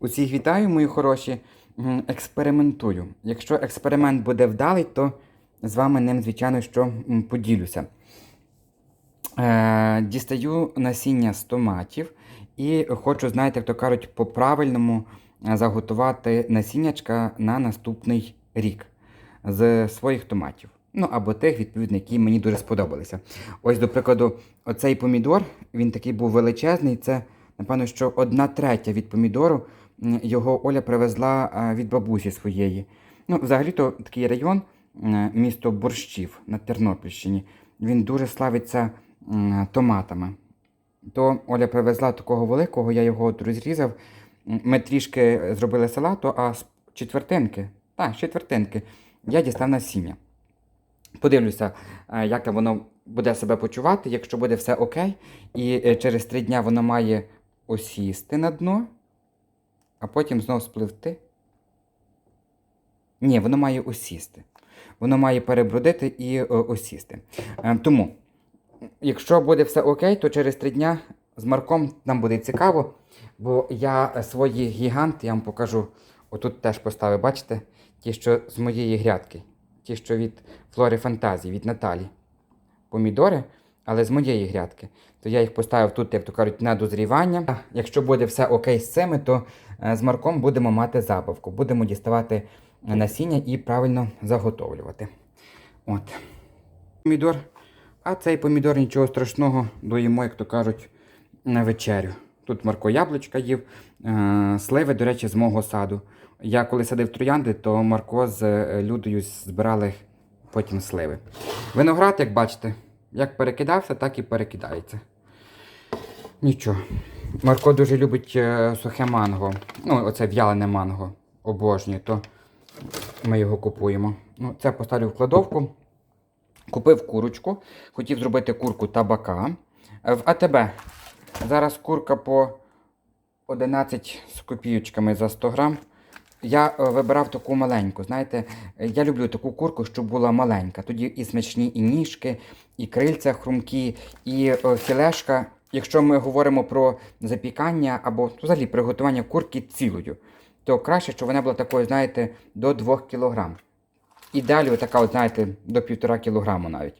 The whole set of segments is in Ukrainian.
Усіх вітаю, мої хороші. Експериментую. Якщо експеримент буде вдалий, то з вами ним, звичайно, що поділюся. Е, дістаю насіння з томатів і хочу, знаєте, як то кажуть, по-правильному е, заготувати насіннячка на наступний рік з своїх томатів. Ну або тих, відповідно, які мені дуже сподобалися. Ось, до прикладу, оцей помідор, він такий був величезний. Це, напевно, що одна третя від помідору його Оля привезла е, від бабусі своєї. Ну, взагалі-то такий район, місто Борщів на Тернопільщині, він дуже славиться томатами. То Оля привезла такого великого, я його розрізав. Ми трішки зробили салату, а з четвертинки, так, з четвертинки, я дістав насіння. Подивлюся, е, як воно буде себе почувати, якщо буде все окей, і е, через три дня воно має осісти на дно, а потім знову спливти. Ні, воно має осісти. Воно має перебродити і е, осісти. Е, Тому, якщо буде все окей, то через три дня з Марком нам буде цікаво, бо я е, свої гіганти, я вам покажу, отут теж поставив, бачите, ті, що з моєї грядки, ті, що від Флори Фантазії, від Наталі. Помідори, але з моєї грядки. То я їх поставив тут, як то кажуть, на дозрівання. Якщо буде все окей з цими, то е, з Марком будемо мати забавку. Будемо діставати насіння і правильно заготовлювати. От. Помідор. А цей помідор нічого страшного доїмо, як то кажуть, на вечерю. Тут Марко яблучка їв, е, сливи, до речі, з мого саду. Я коли садив троянди, то Марко з е, Людою збирали потім сливи. Виноград, як бачите, як перекидався, так і перекидається. Нічого. Марко дуже любить е, сухе манго. Ну, оце в'ялене манго. Обожнює, то ми його купуємо. Ну, це поставлю в кладовку. Купив курочку, хотів зробити курку табака. Е, В АТБ. Зараз курка по 11 з копійочками за 100 грам. Я е, вибирав таку маленьку. Знаєте, я люблю таку курку, щоб була маленька. Тоді і смачні і ніжки, і крильця хрумкі, і е, філешка. Якщо ми говоримо про запікання або взагалі приготування курки цілою, то краще, щоб вона була такою, знаєте, до 2 кг. І далі така, от, знаєте, до 1,5 кг навіть.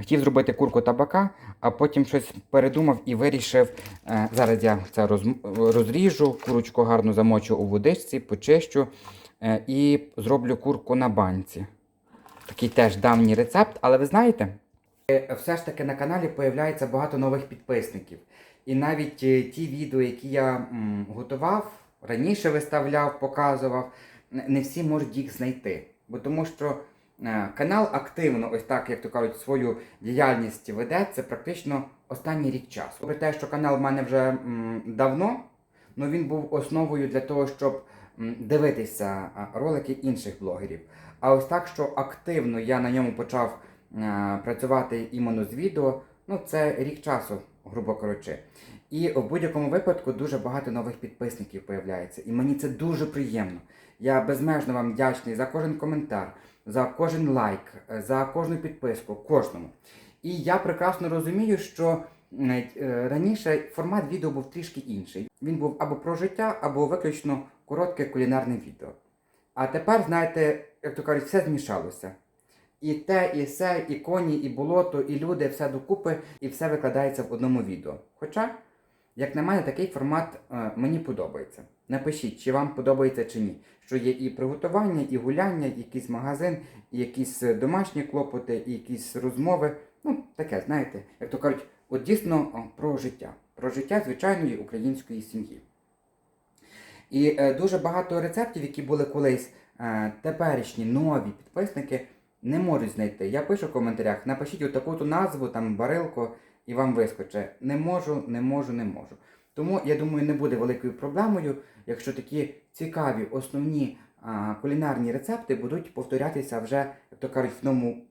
Хотів зробити курку табака, а потім щось передумав і вирішив. Е, зараз я це розріжу, курочку гарно замочу у водичці, почищу е, і зроблю курку на банці. Такий теж давній рецепт, але ви знаєте, е, все ж таки на каналі появляється багато нових підписників. І навіть ті відео, які я готував, раніше виставляв, показував, не всі можуть їх знайти. Бо тому що канал активно, ось так, як то кажуть, свою діяльність веде, це практично останній рік часу. Попри те, що канал в мене вже м, давно, ну він був основою для того, щоб м, дивитися ролики інших блогерів. А ось так, що активно я на ньому почав е, працювати іменно з відео, ну це рік часу, грубо кажучи. І в будь-якому випадку дуже багато нових підписників появляється. І мені це дуже приємно. Я безмежно вам вдячний за кожен коментар, за кожен лайк, е, за кожну підписку, кожному. І я прекрасно розумію, що е, раніше формат відео був трішки інший. Він був або про життя, або виключно коротке кулінарне відео. А тепер, знаєте, як то кажуть, все змішалося. І те, і все, і коні, і болото, і люди, все докупи, і все викладається в одному відео. Хоча, як на мене, такий формат е, мені подобається. Напишіть, чи вам подобається чи ні. Що є і приготування, і гуляння, і якийсь магазин, і якісь е, домашні клопоти, і якісь розмови. Ну, таке, знаєте, як то кажуть, от дійсно про життя. Про життя звичайної української сім'ї. І е, дуже багато рецептів, які були колись е, теперішні нові підписники, не можуть знайти. Я пишу в коментарях, напишіть отаку ту назву, там барилко, і вам вискоче. Не можу, не можу, не можу. Тому я думаю, не буде великою проблемою, якщо такі цікаві основні кулінарні рецепти будуть повторятися вже, як то кажуть, в новому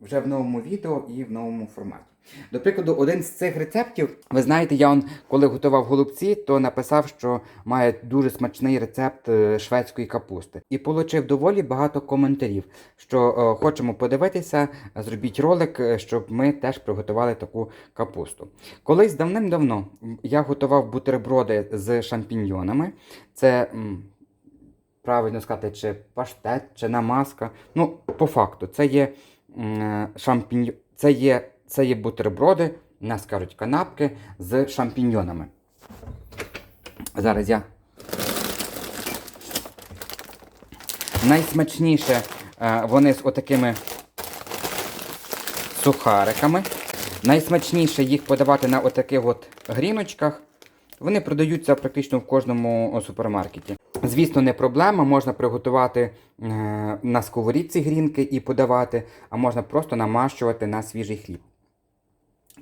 вже в новому відео і в новому форматі. До прикладу, один з цих рецептів, ви знаєте, я он, коли готував голубці, то написав, що має дуже смачний рецепт е, шведської капусти. І отримав доволі багато коментарів, що е, хочемо подивитися, зробіть ролик, е, щоб ми теж приготували таку капусту. Колись давним-давно я готував бутерброди з шампіньйонами. Це. Правильно сказати, чи паштет, чи намазка. Ну, по факту, це є шампінь... це є, це є бутерброди, нас кажуть канапки з шампіньйонами. Зараз я. Найсмачніше е, вони з отакими сухариками. Найсмачніше їх подавати на отаких от гріночках. Вони продаються практично в кожному супермаркеті. Звісно, не проблема, можна приготувати е, на сковорідці грінки і подавати, а можна просто намащувати на свіжий хліб.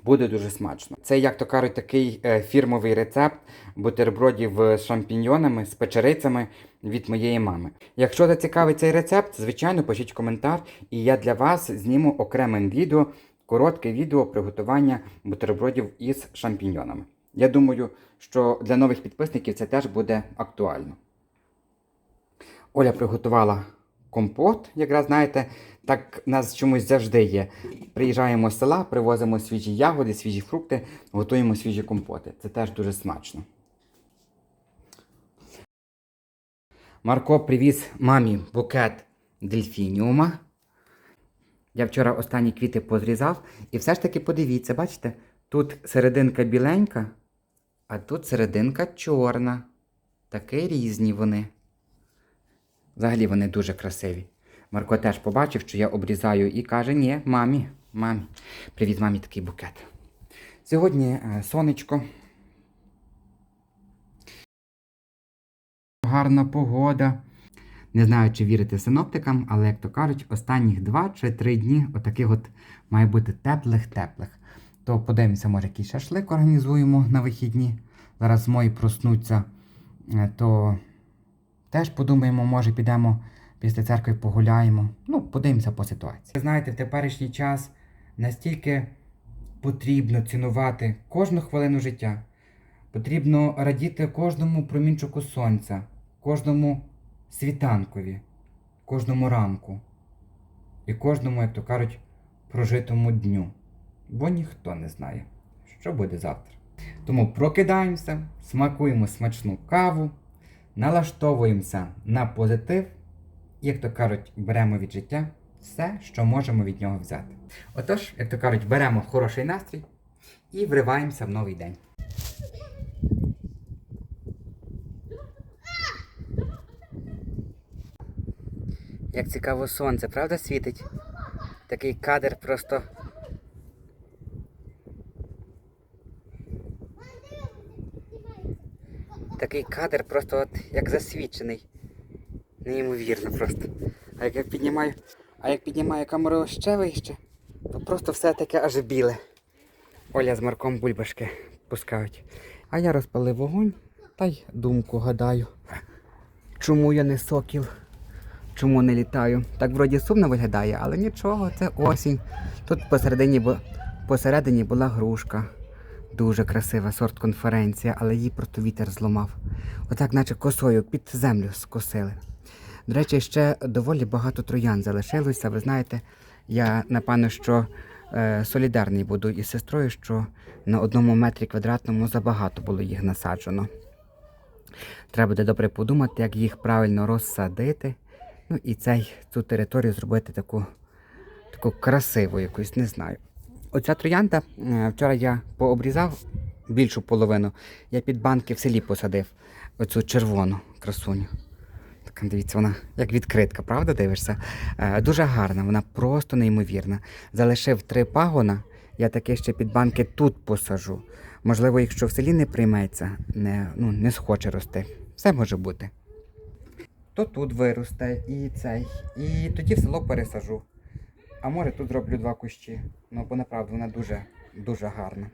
Буде дуже смачно. Це, як то кажуть, такий е, фірмовий рецепт бутербродів з шампіньйонами, з печерицями від моєї мами. Якщо зацікавить цей рецепт, звичайно, пишіть коментар, і я для вас зніму окремим відео, коротке відео приготування бутербродів із шампіньйонами. Я думаю, що для нових підписників це теж буде актуально. Оля приготувала компот, якраз знаєте, так в нас чомусь завжди є. Приїжджаємо з села, привозимо свіжі ягоди, свіжі фрукти, готуємо свіжі компоти. Це теж дуже смачно. Марко привіз мамі букет дельфініума. Я вчора останні квіти позрізав, і все ж таки подивіться, бачите, тут серединка біленька, а тут серединка чорна. Такі різні вони. Взагалі вони дуже красиві. Марко теж побачив, що я обрізаю і каже: ні, мамі, мамі, привіз мамі такий букет. Сьогодні е, сонечко. Гарна погода. Не знаю, чи вірити синоптикам, але, як то кажуть, останніх 2 чи 3 дні отаких от має бути теплих-теплих. То подивимося, може, якийсь шашлик організуємо на вихідні. Зараз мої проснуться, е, то теж подумаємо, може підемо після церкви погуляємо. Ну, подивимося по ситуації. Ви знаєте, в теперішній час настільки потрібно цінувати кожну хвилину життя. Потрібно радіти кожному промінчику сонця, кожному світанкові, кожному ранку і кожному, як то кажуть, прожитому дню. Бо ніхто не знає, що буде завтра. Тому прокидаємося, смакуємо смачну каву, налаштовуємося на позитив, як то кажуть, беремо від життя все, що можемо від нього взяти. Отож, як то кажуть, беремо хороший настрій і вриваємося в новий день. Як цікаво сонце, правда світить? Такий кадр просто. Такий кадр просто от як засвічений. Неймовірно просто. А як я піднімаю, а як піднімаю камеру ще вище, то просто все таке аж біле. Оля з Марком бульбашки пускають. А я розпалив вогонь та й думку гадаю. Чому я не сокіл? Чому не літаю? Так вроді сумно виглядає, але нічого, це осінь. Тут посередині, посередині була грушка. Дуже красива сорт конференція, але її просто вітер зламав. Отак, наче косою під землю скосили. До речі, ще доволі багато троян залишилося. Ви знаєте, я напевно, що е, солідарний буду із сестрою, що на одному метрі квадратному забагато було їх насаджено. Треба буде добре подумати, як їх правильно розсадити. Ну і цей, цю територію зробити таку, таку красиву якусь, не знаю. Оця троянда, е, вчора я пообрізав більшу половину. Я під банки в селі посадив оцю червону красуню. Така, дивіться, вона як відкритка, правда дивишся? Е, дуже гарна, вона просто неймовірна. Залишив три пагона, я таки ще під банки тут посажу. Можливо, якщо в селі не прийметься, не, ну, не схоче рости. Все може бути. То тут виросте і цей. І тоді в село пересажу. А може тут зроблю два кущі. Ну, бо направду вона дуже, дуже гарна.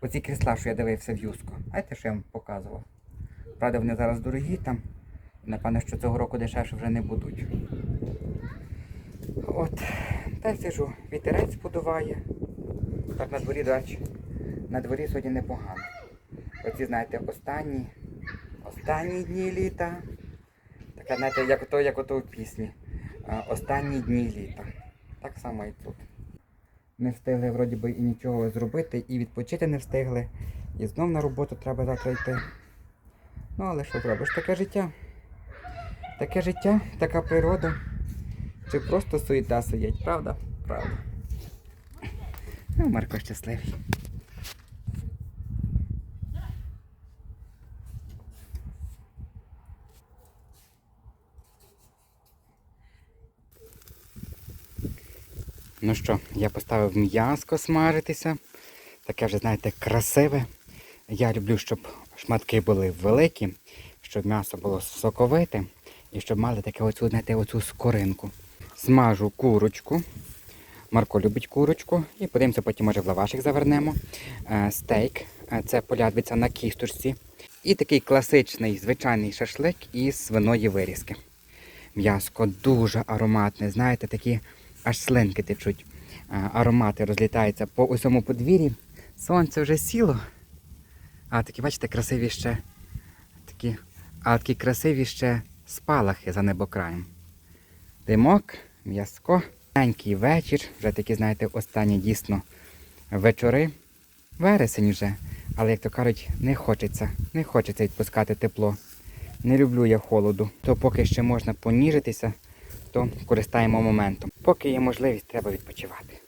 Оці крісла, що я дивився в юску. Знаєте, що я вам показував? Правда, вони зараз дорогі там. Напевно, що цього року дешевше вже не будуть. От, Та й сижу, вітерець подуває. Так на дворі, до речі, на дворі сьогодні непогано. Оці, знаєте, останні, останні дні літа. Така, знаєте, як ото, як ото в пісні. Останні дні літа. Так само і тут. Не встигли вроді би і нічого зробити, і відпочити не встигли. І знов на роботу треба завтра йти. Ну, але що зробиш? Таке життя. Таке життя, така природа. Чи просто суєта сидять, правда? Правда. Ну, Марко щасливий. Ну що, я поставив м'яско смажитися. Таке вже, знаєте, красиве. Я люблю, щоб шматки були великі, щоб м'ясо було соковите і щоб мали таке оцю, знаєте, оцю скоринку. Смажу курочку. Марко любить курочку. І подивимося, потім може в лавашик завернемо. Е, Стейк. Е, Це полядвиця на кісточці. І такий класичний звичайний шашлик із свиної вирізки. М'яско дуже ароматне, знаєте, такі аж слинки течуть. Аромати розлітаються по усьому подвір'ї. Сонце вже сіло. А такі, бачите, красиві ще такі, а такі красиві ще спалахи за небокраєм. Димок, м'яско. Маленький вечір, вже такі, знаєте, останні дійсно вечори. Вересень вже. Але, як то кажуть, не хочеться, не хочеться відпускати тепло. Не люблю я холоду. То поки ще можна поніжитися, то користаємо моментом. Поки є можливість, треба відпочивати.